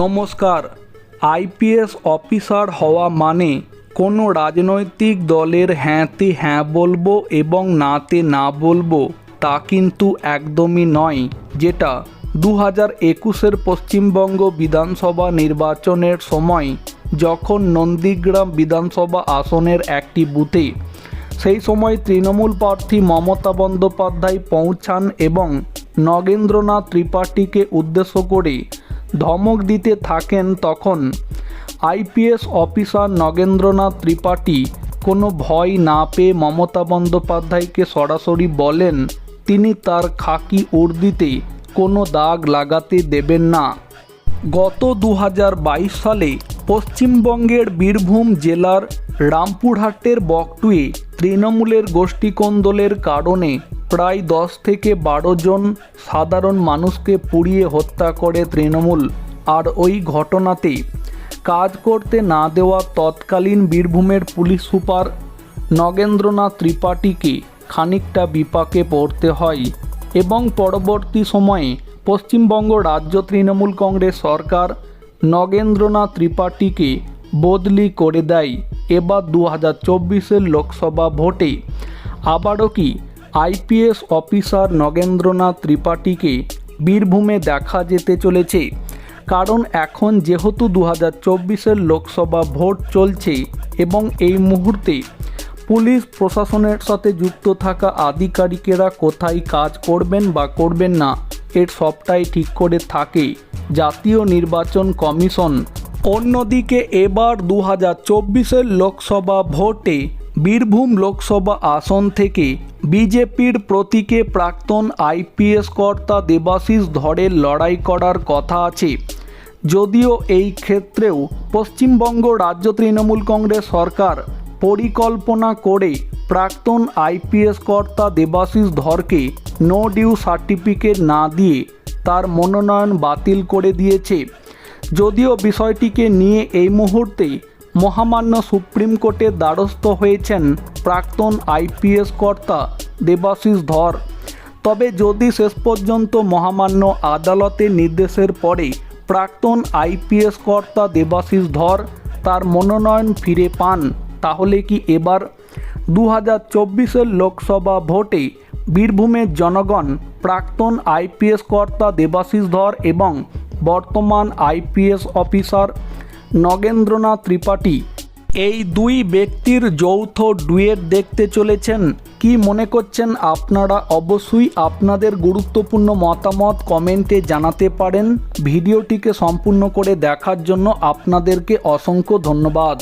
নমস্কার। IPS officer হওয়া মানে কোনো রাজনৈতিক দলের হ্যাঁতে হ্যাঁ বলব এবং নাতে না বলব তা কিন্তু একদমই নয়, যেটা দু হাজার একুশের পশ্চিমবঙ্গ বিধানসভা নির্বাচনের সময় যখন নন্দীগ্রাম বিধানসভা আসনের একটি বুথে, সেই সময় তৃণমূল প্রার্থী মমতা বন্দ্যোপাধ্যায় পৌঁছান এবং নগেন্দ্রনাথ ত্রিপাঠীকে উদ্দেশ্য করে ধমক দিতে থাকেন তখন আইপিএস অফিসার নগেন্দ্রনাথ ত্রিপাঠী কোনো ভয় না পেয়ে মমতা বন্দ্যোপাধ্যায়কে সরাসরি বলেন, তিনি তার খাকি উর্দিতে কোনো দাগ লাগাতে দেবেন না। গত দু হাজার বাইশ সালে পশ্চিমবঙ্গের বীরভূম জেলার রামপুরহাটের বকটুয়ে তৃণমূলের গোষ্ঠীকন্দলের কারণে প্রায় দশ থেকে বারো জন সাধারণ মানুষকে পুড়িয়ে হত্যা করে তৃণমূল। আর ওই ঘটনাতে কাজ করতে না দেওয়া তৎকালীন বীরভূমের পুলিশ সুপার নগেন্দ্রনাথ ত্রিপাঠীকে খানিকটা বিপাকে পড়তে হয় এবং পরবর্তী সময়ে পশ্চিমবঙ্গ রাজ্য তৃণমূল কংগ্রেস সরকার নগেন্দ্রনাথ ত্রিপাঠীকে বদলি করে দেয়। এবার দু হাজার লোকসভা ভোটে আবারও কি আইপিএস অফিসার নগেন্দ্রনাথ ত্রিপাঠীকে বীরভূমে দেখা যেতে চলেছে। কারণ এখন যেহেতু দু হাজার চব্বিশের লোকসভা ভোট চলছে এবং এই মুহূর্তে পুলিশ প্রশাসনের সাথে যুক্ত থাকা আধিকারিকেরা কোথায় কাজ করবেন বা করবেন না, এর সবটাই ঠিক করে থাকে জাতীয় নির্বাচন কমিশন। অন্যদিকে এবার দু হাজার চব্বিশের লোকসভা ভোটে বীরভূম লোকসভা আসন থেকে বিজেপির প্রতীকে প্রাক্তন আইপিএস কর্তা দেবাশিস ধরের লড়াই করার কথা আছে। যদিও এই ক্ষেত্রেও পশ্চিমবঙ্গ রাজ্য তৃণমূল কংগ্রেস সরকার পরিকল্পনা করে প্রাক্তন আইপিএস কর্তা দেবাশিস ধরকে নো ডিউ সার্টিফিকেট না দিয়ে তার মনোনয়ন বাতিল করে দিয়েছে। যদিও বিষয়টিকে নিয়ে এই মুহূর্তে মহামান্য সুপ্রিম কোর্টের দ্বারস্থ হয়েছেন প্রাক্তন আইপিএস কর্তা দেবাশিস ধর। তবে যদি শেষ পর্যন্ত মহামান্য আদালতের নির্দেশের পরে প্রাক্তন আইপিএস কর্তা দেবাশিস ধর তার মনোনয়ন ফিরে পান, তাহলে কি এবার দু হাজার চব্বিশের লোকসভা ভোটে বীরভূমের জনগণ প্রাক্তন আইপিএস কর্তা দেবাশিস ধর এবং বর্তমান আইপিএস অফিসার নগেন্দ্রনাথ ত্রিপাঠী এই দুই ব্যক্তির যৌথ ডুয়েট দেখতে চলেছেন। কি মনে করছেন আপনারা? অবশ্যই আপনাদের গুরুত্বপূর্ণ মতামত কমেন্টে জানাতে পারেন। ভিডিওটিকে সম্পূর্ণ করে দেখার জন্য আপনাদেরকে অসংখ্য ধন্যবাদ।